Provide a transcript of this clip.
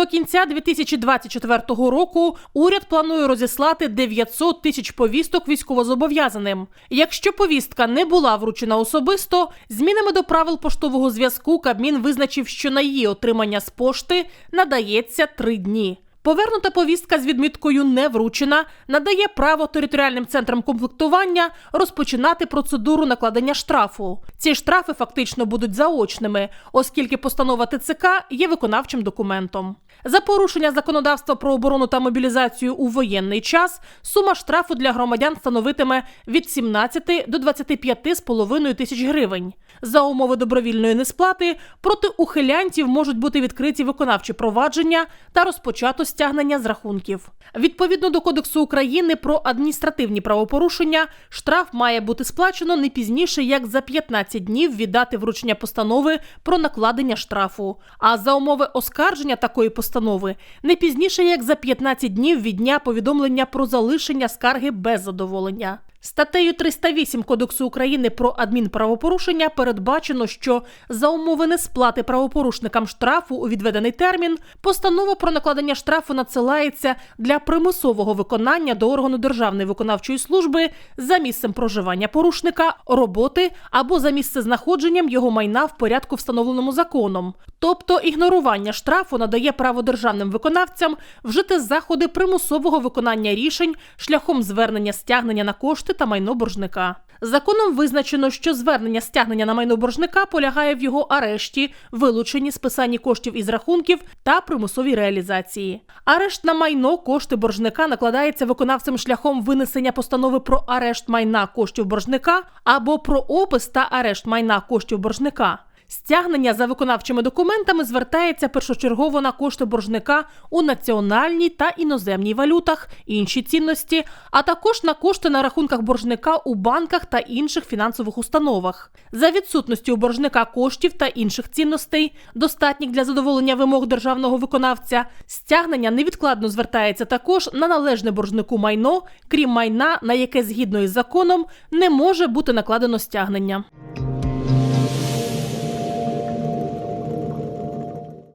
До кінця 2024 року уряд планує розіслати 900 тисяч повісток військовозобов'язаним. Якщо повістка не була вручена особисто, змінами до правил поштового зв'язку Кабмін визначив, що на її отримання з пошти надається три дні. Повернута повістка з відміткою не вручена надає право територіальним центрам комплектування розпочинати процедуру накладення штрафу. Ці штрафи фактично будуть заочними, оскільки постанова ТЦК є виконавчим документом. За порушення законодавства про оборону та мобілізацію у воєнний час сума штрафу для громадян становитиме від 17 до 25,5 тисяч гривень. За умови добровільної несплати проти ухилянтів можуть бути відкриті виконавчі провадження та розпочато стягнення з рахунків. Відповідно до Кодексу України про адміністративні правопорушення, штраф має бути сплачено не пізніше як за 15 днів від дати вручення постанови про накладення штрафу. А за умови оскарження такої постанови не пізніше як за 15 днів від дня повідомлення про залишення скарги без задоволення. Статтею 308 Кодексу України про адмінправопорушення передбачено, що за умови несплати правопорушникам штрафу у відведений термін постанова про накладення штрафу надсилається для примусового виконання до органу Державної виконавчої служби за місцем проживання порушника, роботи або за місцезнаходженням його майна в порядку, встановленому законом. Тобто ігнорування штрафу надає право державним виконавцям вжити заходи примусового виконання рішень шляхом звернення стягнення на кошти та майно боржника. Законом визначено, що звернення стягнення на майно боржника полягає в його арешті, вилученні, списанні коштів із рахунків та примусовій реалізації. Арешт на майно кошти боржника накладається виконавцем шляхом винесення постанови про арешт майна коштів боржника або про опис та арешт майна коштів боржника. Стягнення за виконавчими документами звертається першочергово на кошти боржника у національній та іноземній валютах, інші цінності, а також на кошти на рахунках боржника у банках та інших фінансових установах. За відсутністю у боржника коштів та інших цінностей, достатніх для задоволення вимог державного виконавця, стягнення невідкладно звертається також на належне боржнику майно, крім майна, на яке згідно із законом не може бути накладено стягнення.